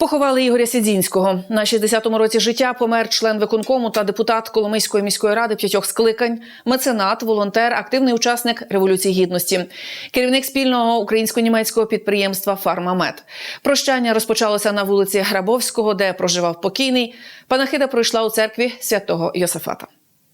Поховали Ігоря Сідзінського. На 60-му році життя помер член виконкому та депутат Коломийської міської ради п'ятьох скликань, меценат, волонтер, активний учасник революції гідності, керівник спільного українсько-німецького підприємства Фармамед. Прощання розпочалося на вулиці Грабовського, де проживав покійний. Панахида пройшла у церкві святого Йосифата.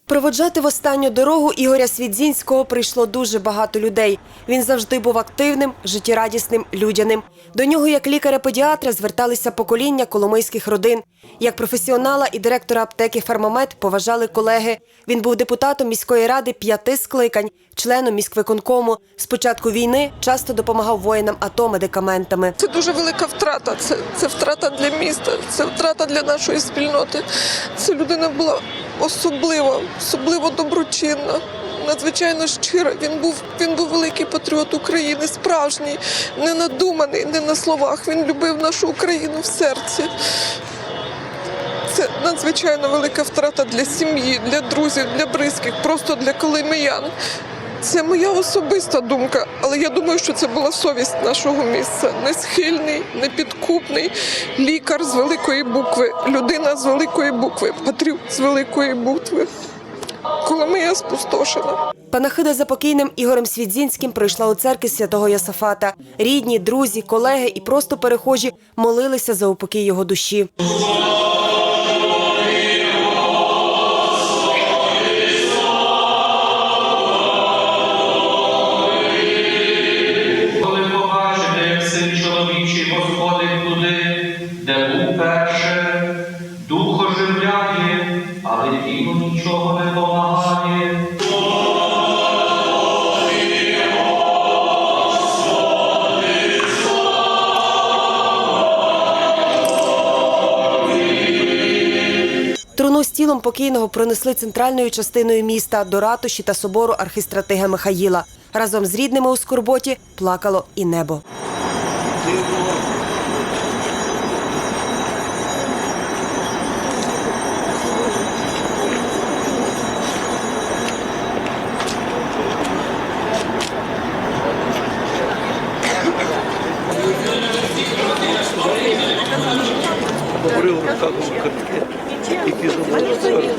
Проводжати в останню дорогу Ігоря Свідзінського прийшло дуже багато людей. Він завжди був активним, життєрадісним, людяним. До нього, як лікаря-педіатра, зверталися покоління коломийських родин. Як професіонала і директора аптеки «Фармамед» поважали колеги. Він був депутатом міської ради п'яти скликань, членом міськвиконкому. З початку війни часто допомагав воїнам АТО медикаментами. Це дуже велика втрата. Це, це втрата для міста, це втрата для нашої спільноти. Це людина була особлива, особливо доброчинна. Надзвичайно щира. Він був він був великий патріот України, справжній, не надуманий, не на словах. Він любив нашу Україну в серці. Це надзвичайно велика втрата для сім'ї, для друзів, для близьких, просто для колимиян. Це моя особиста думка, але я думаю, що це була совість нашого місця. Несхильний, непідкупний лікар з великої букви, людина з великої букви, патріот з великої букви. Коломия спустошена. Панахида за покійним Ігорем Свідзінським прийшла у церкві святого Йосафата. Рідні, друзі, колеги і просто перехожі молилися за упокій його душі. Син чоловічий туди, де був перше, дух оживляє, але тілу нічого не помагає. Труну з тілом покійного пронесли центральною частиною міста до ратуші та собору архістратига Михаїла. Разом з рідними у скорботі плакало і небо. позитивного. Говорив в руках, які забули.